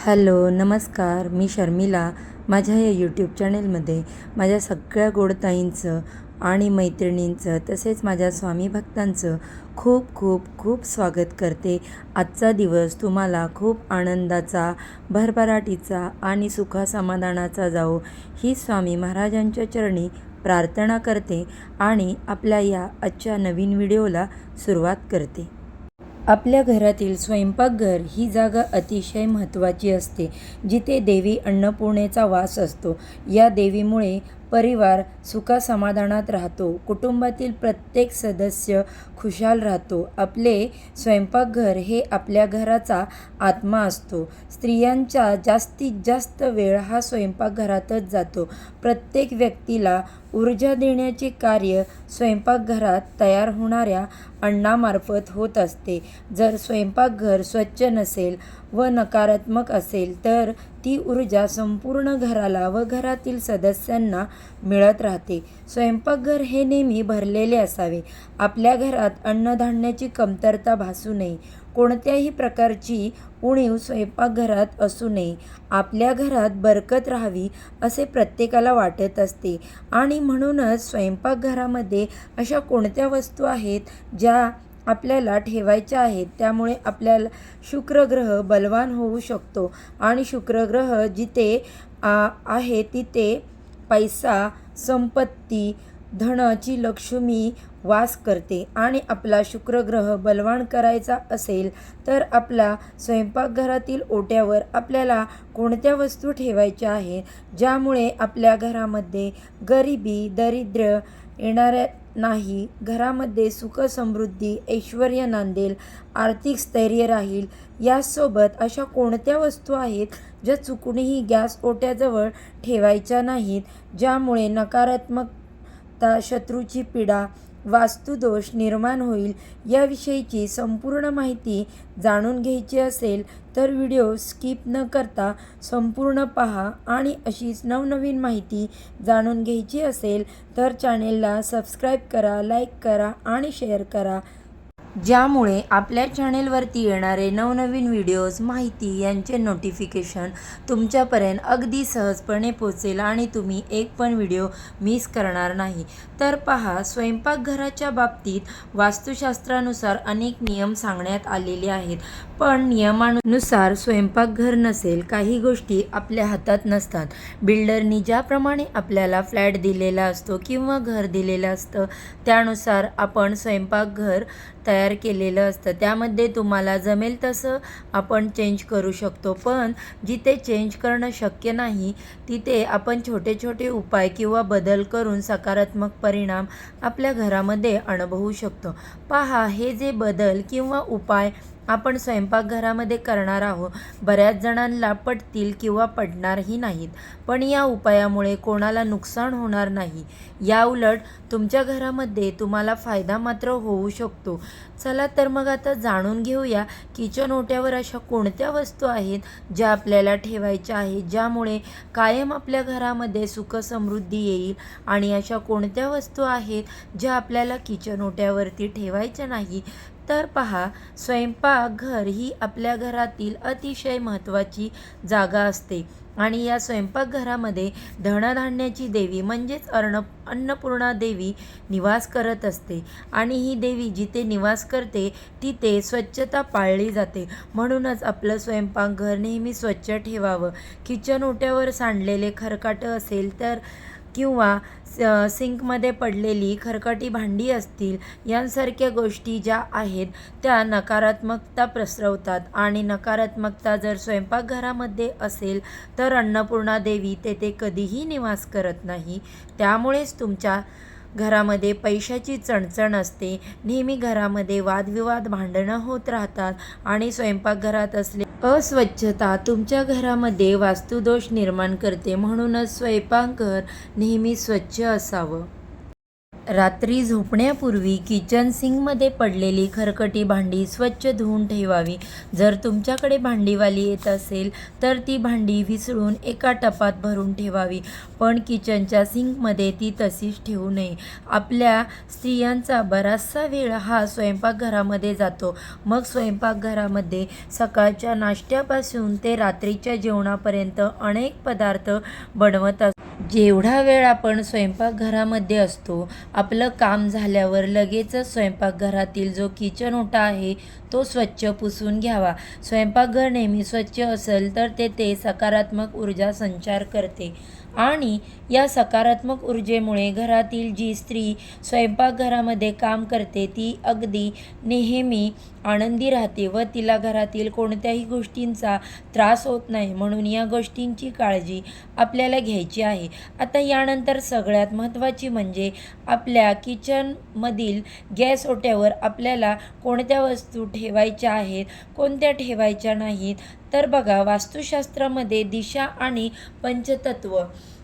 Hello नमस्कार मी शर्मिला. माझ्या या यूट्यूब चॅनेलमध्ये माझ्या सगळ्या गोडताईंचं आणि मैत्रिणींचं तसेच माझ्या स्वामी भक्तांचं खूप खूप खूप स्वागत करते. आजचा दिवस तुम्हाला खूप आनंदाचा भरभराटीचा आणि सुखासमाधानाचा जाओ ही स्वामी महाराजांच्या चरणी प्रार्थना करते आणि आपल्या या आजच्या नवीन व्हिडिओला सुरुवात करते. आपल्या घरातील स्वयंपाकघर ही जागा अतिशय महत्त्वाची असते जिथे देवी अन्नपूर्णेचा वास असतो. या देवीमुळे परिवार सुखासमाधानात राहतो. कुटुंबातील प्रत्येक सदस्य खुशाल राहतो. आपले स्वयंपाकघर हे आपल्या घराचा आत्मा असतो. स्त्रियांचा जास्तीत जास्त वेळ हा स्वयंपाकघरातच जातो. प्रत्येक व्यक्तीला ऊर्जा देण्याचे कार्य स्वयंपाकघरात तयार होणाऱ्या अन्नामार्फत होत असते. जर स्वयंपाकघर स्वच्छ नसेल व नकारात्मक असेल तर ती ऊर्जा संपूर्ण घराला व घरातील सदस्यांना मिळत राहते. स्वयंपाकघर हे नेहमी भरलेले असावे. आपल्या घरात अन्नधान्याची कमतरता भासू नये. कोणत्याही प्रकारची उणीव स्वयंपाकघरात असू नये. आपल्या घरात बरकत राहावी असे प्रत्येकाला वाटत असते. आणि म्हणूनच स्वयंपाकघरामध्ये अशा कोणत्या वस्तू आहेत ज्या आपल्याला ठेवायच्या आहेत. त्यामुळे आपल्याला शुक्रग्रह बलवान होऊ शकतो. आणि शुक्रग्रह जिथे आ आहे तिथे पैसा संपत्ती धनाची लक्ष्मी वास करते. आणि आपला शुक्रग्रह बलवान करायचा असेल तर आपला स्वयंपाकघरातील ओट्यावर आपल्याला कोणत्या वस्तू ठेवायच्या आहेत? ज्यामुळे आपल्या घरामध्ये गरिबी दरिद्र येणाऱ्या नाही. घरामध्ये सुख समृद्धी ऐश्वर नांदेल आर्थिक स्थैर्य राहील. यासोबत अशा कोणत्या वस्तू आहेत ज्या चुकूनही गॅस ओट्याजवळ ठेवायच्या नाहीत ज्यामुळे नकारात्मकता शत्रूची पीडा वास्तुदोष निर्माण होईल याविषयीची संपूर्ण माहिती जाणून घ्यायची असेल तर व्हिडिओ स्किप न करता संपूर्ण पहा आणि अशीच नवनवीन माहिती जाणून घ्यायची असेल तर चॅनेलला सबस्क्राईब करा लाईक करा आणि शेअर करा. ज्यामुळे आपल्या चॅनेलवरती येणारे नवनवीन व्हिडिओज माहिती यांचे नोटिफिकेशन तुमच्यापर्यंत अगदी सहजपणे पोचेल आणि तुम्ही एक पण व्हिडिओ मिस करणार नाही. तर पहा स्वयंपाकघराच्या बाबतीत वास्तुशास्त्रानुसार अनेक नियम सांगण्यात आलेले आहेत. पण नियमानुसार स्वयंपाकघर नसेल काही गोष्टी आपल्या हातात नसतात. बिल्डरनी ज्याप्रमाणे आपल्याला फ्लॅट दिलेला असतो किंवा घर दिलेलं असतं त्यानुसार आपण स्वयंपाकघर तयार तयार केलेलं असतं. त्यामध्ये तुम्हाला जमेल तसं आपण चेंज करू शकतो. पण जिथे चेंज करणं शक्य नाही तिथे आपण छोटे छोटे उपाय किंवा बदल करून सकारात्मक परिणाम आपल्या घरामध्ये अनुभवू शकतो. पहा हे जे बदल किंवा उपाय आपण स्वयंपाकघरामध्ये करणार आहोत. बऱ्याच जणांना पटतील किंवा पडणारही नाहीत. पण या उपायामुळे कोणाला नुकसान होणार नाही. या उलट तुमच्या घरामध्ये तुम्हाला फायदा मात्र होऊ शकतो. चला तर मग आता जाणून घेऊया किचन ओट्यावर अशा कोणत्या वस्तू आहेत ज्या आपल्याला ठेवायच्या आहेत ज्यामुळे कायम आपल्या घरामध्ये सुखसमृद्धी येईल आणि अशा कोणत्या वस्तू आहेत ज्या आपल्याला किचन ओट्यावरती ठेवायच्या नाही? तर पहा स्वयंपाकघर ही आपल्या घरातील अतिशय महत्त्वाची जागा असते. आणि या स्वयंपाकघरामध्ये धनधान्याची देवी म्हणजेच अर्ण अन्नपूर्णा देवी निवास करत असते. आणि ही देवी जिथे निवास करते तिथे स्वच्छता पाळली जाते. म्हणूनच आपलं स्वयंपाकघर नेहमी स्वच्छ ठेवावं. किचन ओट्यावर सांडलेले खरकाटं असेल तर किंवा सिंकमध्ये पडलेली खरकटी भांडी असतील यांसारख्या गोष्टी ज्या आहेत त्या नकारात्मकता प्रसरवतात आणि नकारात्मकता जर स्वयंपाकघरामध्ये असेल तर अन्नपूर्णा देवी तेथे कधीही निवास करत नाही. त्यामुळेच तुमच्या घरामध्ये पैशाची चणचण असते. नेहमी घरामध्ये वादविवाद भांडणं होत राहतात आणि स्वयंपाकघरात असले अस्वच्छता तुमच्या घरामध्ये वास्तुदोष निर्माण करते. म्हणूनच स्वयंपाकघर नेहमी स्वच्छ असावं. रात्री झोपण्यापूर्वी किचन सिंकमध्ये पडलेली खरकटी भांडी स्वच्छ धुवून ठेवावी. जर तुमच्याकडे भांडीवाली येत असेल तर ती भांडी विसळून एका टपात भरून ठेवावी. पण किचनच्या सिंकमध्ये ती तशीच ठेवू नये. आपल्या स्त्रियांचा बराचसा वेळ हा स्वयंपाकघरामध्ये जातो. मग स्वयंपाकघरामध्ये सकाळच्या नाश्त्यापासून ते रात्रीच्या जेवणापर्यंत अनेक पदार्थ बनवत असतात जेवढा वेळ आपण स्वयंपाकघरामध्ये असतो आपलं काम झाल्यावर लगेचच स्वयंपाकघरातील जो किचन ओटा आहे तो स्वच्छ पुसून घ्यावा. स्वयंपाकघर नेहमी स्वच्छ असेल तर ते ते सकारात्मक ऊर्जा संचार करते. आणि या सकारात्मक ऊर्जेमुळे घरातील जी स्त्री स्वयंपाकघरामध्ये काम करते ती अगदी नेहमी आनंदी राहते व तिला घरातील कोणत्याही गोष्टींचा त्रास होत नाही. म्हणून या गोष्टींची काळजी आपल्याला घ्यायची आहे. आता यानंतर सगळ्यात महत्त्वाची म्हणजे आपल्या किचनमधील गॅस ओट्यावर आपल्याला कोणत्या वस्तू ठेवायच्या आहेत कोणत्या ठेवायच्या नाहीत तर बघा वास्तुशास्त्रामध्ये दिशा आणि पंचतत्व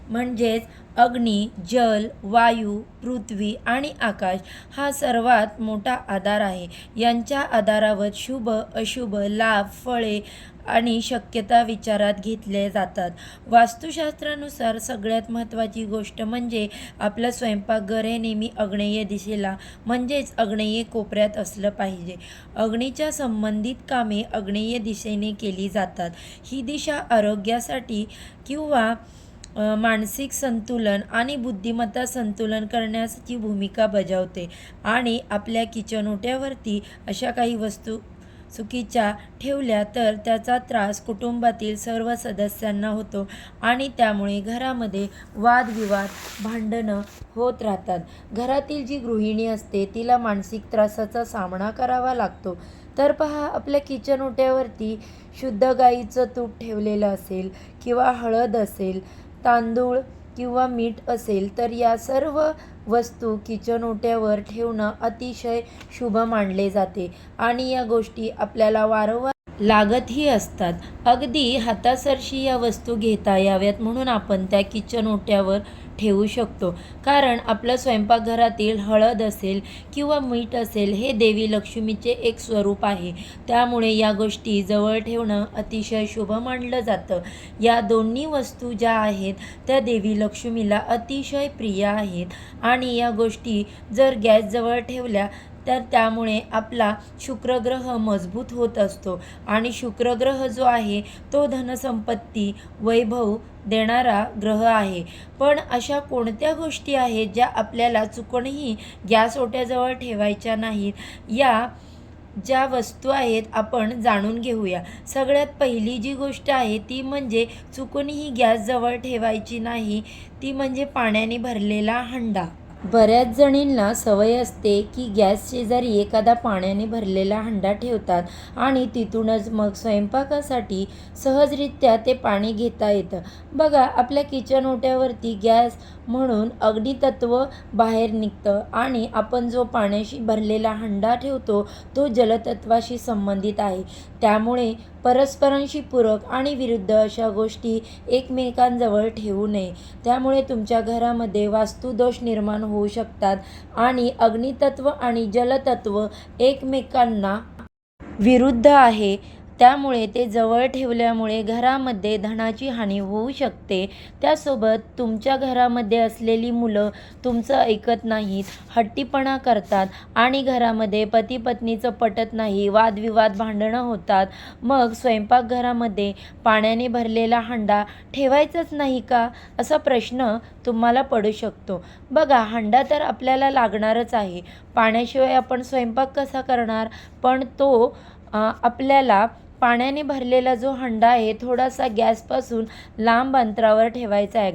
म्हणजेच अग्नी जल वायू पृथ्वी आणि आकाश हा सर्वात मोठा आधार आहे. यांच्या आधारावर शुभ अशुभ लाभ फळे आणि शक्यता विचारात घेतले जातात. वास्तुशास्त्रानुसार सगळ्यात महत्त्वाची गोष्ट म्हणजे आपलं स्वयंपाकघर हे नेहमी अग्नेय दिशेला म्हणजेच अग्नेय कोपऱ्यात असलं पाहिजे. अग्नीच्या संबंधित कामे अग्नेय दिशेने केली जातात. ही दिशा आरोग्यासाठी किंवा मानसिक संतुलन आणि बुद्धिमत्ता संतुलन करण्याची भूमिका बजावते. आणि आपल्या किचन ओट्यावरती अशा काही वस्तू चुकीच्या ठेवल्या तर त्याचा त्रास कुटुंबातील सर्व सदस्यांना होतो आणि त्यामुळे घरामध्ये वादविवाद भांडणं होत राहतात. घरातील जी गृहिणी असते तिला मानसिक त्रासाचा सामना करावा लागतो. तर पहा आपल्या किचन ओट्यावरती शुद्ध गाईचं तूप ठेवलेलं असेल किंवा हळद असेल तांदूळ किंवा मीठ असेल तर या सर्व वस्तू किचन ओट्यावर ठेवणं अतिशय शुभ मानले जाते. आणि या गोष्टी आपल्याला वारंवार लागतही असतात. अगदी हातासरशी या वस्तू घेता याव्यात म्हणून आपण त्या किचन ओट्यावर ठेवू शकतो. कारण आपलं स्वयंपाकघरातील हळद असेल किंवा मीठ असेल हे देवी लक्ष्मीचे एक स्वरूप आहे. त्यामुळे या गोष्टी जवळ ठेवणं अतिशय शुभ मानलं जातं. या दोन्ही वस्तू ज्या आहेत त्या देवी लक्ष्मीला अतिशय प्रिय आहेत. आणि या गोष्टी जर गॅसजवळ ठेवल्या तर त्यामुळे आपला शुक्रग्रह मजबूत होत असतो. आणि शुक्रग्रह जो आहे तो धनसंपत्ती वैभव देणारा ग्रह आहे. पण अशा कोणत्या गोष्टी आहेत ज्या आपल्याला चुकूनही गॅस ओट्याजवळ ठेवायच्या नाहीत? या ज्या वस्तू आहेत आपण जाणून घेऊया. सगळ्यात पहिली जी गोष्ट आहे ती म्हणजे चुकूनही गॅसजवळ ठेवायची नाही ती म्हणजे पाण्याने भरलेला हंडा. बऱ्याच जणींना सवय असते की गॅस शेजारी एखादा पाण्याने भरलेला हंडा ठेवतात आणि तिथूनच मग स्वयंपाकासाठी सहजरित्या ते पाणी घेता येतं. बघा आपल्या किचन ओट्यावरती गॅस म्हणून अग्नितत्व बाहेर निघतं आणि आपण जो पाण्याशी भरलेला हंडा ठेवतो तो जलतत्वाशी संबंधित आहे. त्यामुळे परस्परांशी पूरक आणि विरुद्ध अशा गोष्टी एकमेकांजवळ ठेवू नये. त्यामुळे तुमच्या घरामध्ये वास्तुदोष निर्माण होऊ शकतात आणि अग्नितत्व आणि जलतत्व एकमेकांना विरुद्ध आहे. त्यामुळे ते जवळ ठेवल्यामुळे घरामध्ये धनाची हानी होऊ शकते. त्यासोबत तुमच्या घरामध्ये असलेली मुलं तुमचं ऐकत नाहीत हट्टीपणा करतात आणि घरामध्ये पती पत्नीचं पटत नाही वादविवाद भांडणं होतात. मग स्वयंपाकघरामध्ये पाण्याने भरलेला हंडा ठेवायचाच नाही का? असा प्रश्न तुम्हाला पडू शकतो. बघा हंडा तर आपल्याला लागणारच आहे. पाण्याशिवाय आपण स्वयंपाक कसा करणार? पण तो आपल्याला पाण्याने भरलेला जो हंडा आहे थोडासा गॅसपासून लांब अंतरावर ठेवायचा आहे.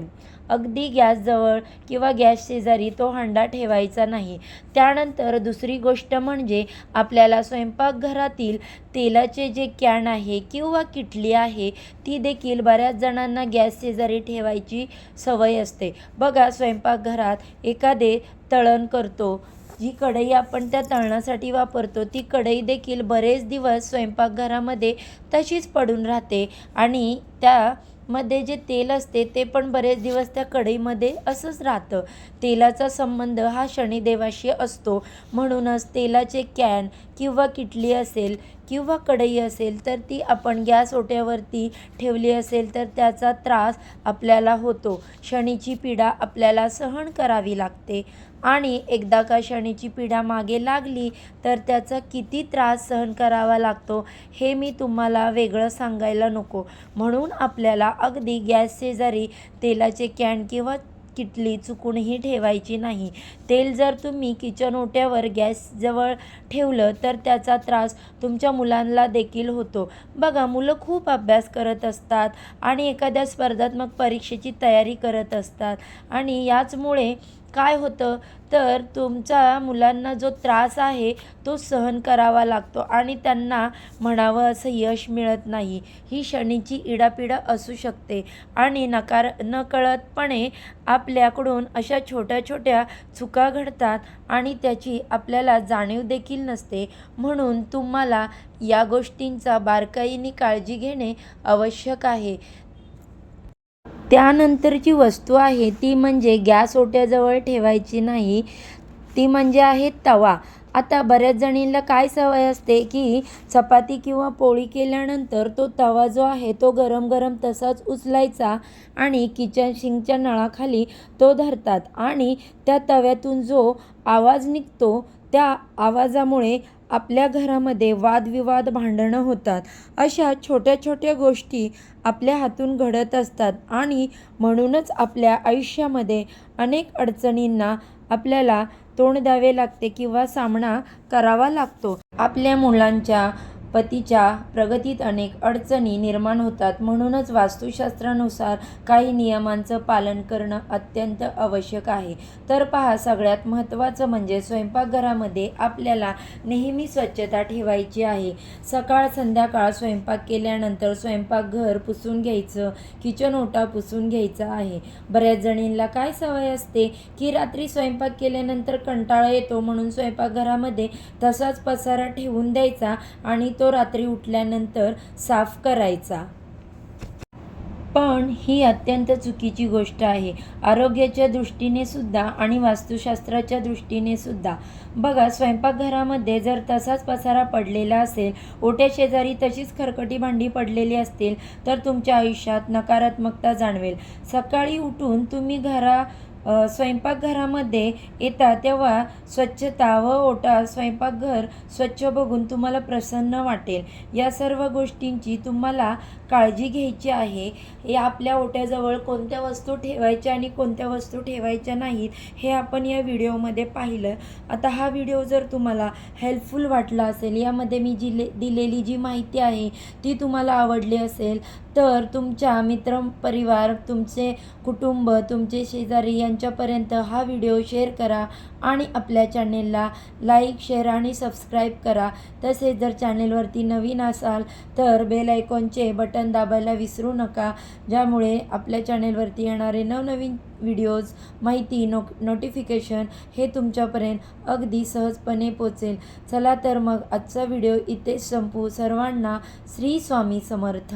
अगदी गॅसजवळ किंवा गॅस शेजारी तो हंडा ठेवायचा नाही. त्यानंतर दुसरी गोष्ट म्हणजे आपल्याला स्वयंपाकघरातील तेलाचे जे कॅन आहे किंवा किटली आहे ती देखील बऱ्याच जणांना गॅस शेजारी ठेवायची सवय असते. बघा स्वयंपाकघरात एखादे तळण करतो. जी कढई आपण त्या तळणासाठी वापरतो ती कढई देखील बरेच दिवस स्वयंपाकघरामध्ये तशीच पडून राहते आणि त्या मध्ये जे तेल असते ते पण बरेच दिवस त्या कढईमध्ये असंच राहतं. तेलाचा संबंध हा शनिदेवाशी असतो. म्हणूनच तेलाचे कॅन किंवा किटली असेल किंवा कढई असेल तर ती आपण गॅस ओट्यावरती ठेवली असेल तर त्याचा त्रास आपल्याला होतो. शनीची पीडा आपल्याला सहन करावी लागते. आणि एकदा का शनीची पिढा मागे लागली तर त्याचा किती त्रास सहन करावा लागतो हे मी तुम्हाला वेगळं सांगायला नको. म्हणून आपल्याला अगदी गॅस शेजारी तेलाचे कॅन किंवा किटली चुकूनही ठेवायची नाही. तेल जर तुम्ही किचन ओट्यावर गॅसजवळ ठेवलं तर त्याचा त्रास तुमच्या मुलांना देखील होतो. बघा मुलं खूप अभ्यास करत असतात आणि एखाद्या स्पर्धात्मक परीक्षेची तयारी करत असतात. आणि याचमुळे काय होतं? तर तुमचा मुलांना जो त्रास आहे तो सहन करावा लागतो आणि त्यांना म्हणावं असं यश मिळत नाही. ही शनीची इडापिडा असू शकते आणि नकार नकळतपणे आपल्याकडून अशा छोट्या छोट्या चुका घडतात आणि त्याची आपल्याला जाणीव देखील नसते. म्हणून तुम्हाला या गोष्टींचा बारकाईने काळजी घेणे आवश्यक आहे. त्यानंतरची वस्तू आहे ती म्हणजे गॅस ओट्याजवळ ठेवायची नाही ती म्हणजे आहे तवा. आता बऱ्याच जणींना काय सवय असते की चपाती किंवा पोळी केल्यानंतर तो तवा जो आहे तो गरम गरम तसाच उचलायचा आणि किचन शिंगच्या नळाखाली तो धरतात आणि त्या तव्यातून जो आवाज निघतो त्या आवाजामुळे आपल्या घरामध्ये वादविवाद भांडणं होतात. अशा छोट्या छोट्या गोष्टी आपल्या हातून घडत असतात आणि म्हणूनच आपल्या आयुष्यामध्ये अनेक अडचणींना आपल्याला तोंड द्यावे लागते किंवा सामना करावा लागतो. आपल्या मुलांच्या पतीच्या प्रगतीत अनेक अडचणी निर्माण होतात. म्हणूनच वास्तुशास्त्रानुसार काही नियमांचं पालन करणं अत्यंत आवश्यक आहे. तर पहा सगळ्यात महत्त्वाचं म्हणजे स्वयंपाकघरामध्ये आपल्याला नेहमी स्वच्छता ठेवायची आहे. सकाळ संध्याकाळ स्वयंपाक केल्यानंतर स्वयंपाकघर पुसून घ्यायचं किचन ओटा पुसून घ्यायचा आहे. बऱ्याच जणींना काय सवय असते? की रात्री स्वयंपाक केल्यानंतर कंटाळा येतो म्हणून स्वयंपाकघरामध्ये तसाच पसारा ठेवून द्यायचा आणि तो रात्री उठल्यानंतर साफ करायचा. पण ही अत्यंत चुकीची गोष्ट आहे. आरोग्याच्या दृष्टीने सुद्धा आणि वास्तुशास्त्राच्या दृष्टीने सुद्धा. बघा स्वयंपाकघरामध्ये जर तसाच पसारा पडलेला असेल ओट्या शेजारी तशीच खरकटी भांडी पडलेली असतील तर तुमच्या आयुष्यात नकारात्मकता जाणवेल. सकाळी उठून तुम्ही घरा स्वयंपाकघरामध्ये येता तेव्हा स्वच्छता व ओटा स्वयंपाकघर स्वच्छ बघून तुम्हाला प्रसन्न वाटेल. या सर्व गोष्टींची तुम्हाला काळजी घ्यायची आहे. हे आपल्या ओट्याजवळ कोणत्या वस्तू ठेवायच्या आणि कोणत्या वस्तू ठेवायच्या नाहीत हे आपण या व्हिडिओमध्ये पाहिलं. आता हा व्हिडिओ जर तुम्हाला हेल्पफुल वाटला असेल यामध्ये मी जी दिलेली जी माहिती आहे ती तुम्हाला आवडली असेल तर तुमच्या मित्रपरिवार तुमचे कुटुंब तुमचे शेजारी यांच्यापर्यंत हा व्हिडिओ शेअर करा आणि आपल्या चॅनेलला लाईक शेअर आणि सबस्क्राईब करा. तसेच जर चॅनेलवरती नवीन असाल तर बेल आयकॉनचे बटन दाबायला विसरू नका ज्यामुळे आपल्या चॅनेलवरती येणारे नवनवीन व्हिडिओज माहिती नो नोटिफिकेशन हे तुमच्यापर्यंत अगदी सहजपणे पोचेल. चला तर मग आजचा व्हिडिओ इथेच संपू. सर्वांना श्री स्वामी समर्थ.